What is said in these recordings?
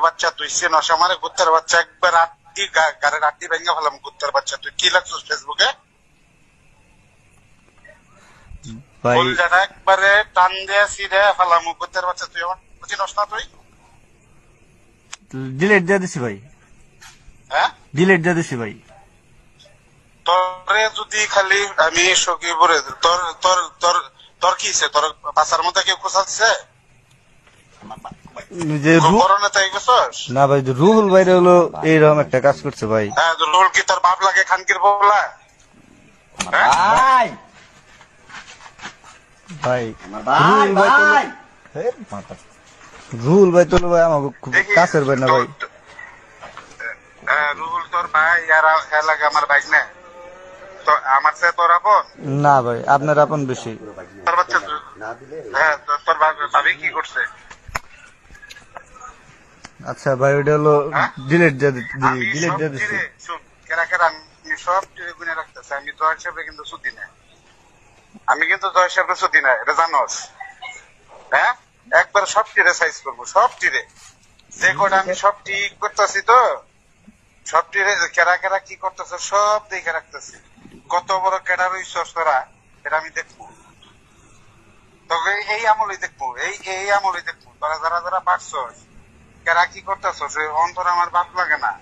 বাচ্চা তুই চেনস আমার কুত্তার বাচ্চা একবার আটটি গাড়ির আটটি ভেঙে ফেলাম কুত্তার বাচ্চা। তুই কি লাগছিস ফেসবুকে একবারে টান দিয়ে সিরে ফেলাম কুত্তার বাচ্চা তুই আমার চিনস না তুই? ডিলেট দিয়ে দিছি ভাই। হ্যাঁ? ডিলেট দিয়ে দিছি ভাই। তোরে যদি খালি আমি তোর তোর তোর তোর কি? তোর পাশার মধ্যে কেউ কোথাচ্ছে যে না ভাই রুহুল ভাইরে হলো এইরকম একটা কাজ করছে ভাই। হ্যাঁ রুল কি তোর বাপ লাগে খানকির বলা হ্যাঁ? ভাই! ভাই রুহুল ভাই তো ভাই! রুহুল ভাই তো ভাই আমাকে খুব কাছের ভাই না ভাই। হ্যাঁ, রুহুল তোর ভাই আর হ্যাঁ লাগে আমার বাইক না। তো আমার সাথে তোর আপন? না ভাই আপনার আপন বেশি। তোর বাচ্চা হ্যাঁ তোর ভাবি কি করছে? আচ্ছা ভাই ওটা হলো হ্যাঁ? ডিলেট দিয়ে ডিলেট দিয়ে দিছি। শুন কেরা কেরা আমি সব টিরে গুনে রাখতেছি। আমি তো হিসাবে কিন্তু সুদি না আমি কিন্তু দশ হিসাবে সুদি না এটা জানোস? হ্যাঁ? একবার সব টিরে সাইজ করব সব টিরে যে কটা আমি সব ঠিক করতেছি তো সব টিরে কেরা কেরা কি করতেছে সব দেখে রাখতেছি। কত বড় কেডা রইছ তোরা এটা আমি দেখব। তবে এই আমলই দেখব এই এই আমলই দেখব। তোরা যারা যারা পারছস কেরা কি করতেছস এই অন্তর আমার বাপ লাগে না।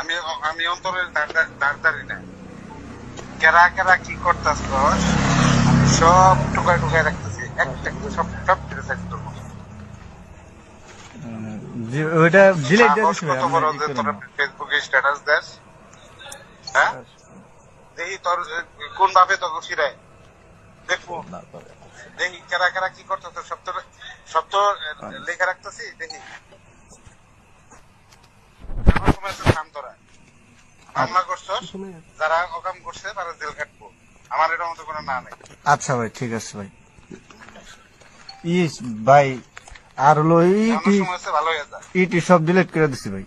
আমি আমি অন্তরের দাঁড়দারি না। কেরা কেরা কি করতেছস আমি সব টুকায় টুকায় রাখতেছি। একটা কিন্তু সব সব ক্রিটিসাইজ করব ওইটা ডিলেট দিয়ে দিছি কত বড় যে ই তোরা। ফেসবুকে স্ট্যাটাস দেস? হ্যাঁ? দেখি তোর কোন ভাবে তোকে ফিরায়? দেখব। দেখি কেরা কেরা কি করতেছে। সব তো সব তো লেখা রাখতেছি? দেখি। থাম তোরা হামলা করছস যারা অকাম করছে তারা জেল কাটবো আমার এটা মতো কোনো না নেই। আচ্ছা ভাই ঠিক আছে ভাই। ইস ভাই আর হলো ইটি সব ডিলিট করে দিছি ভাই।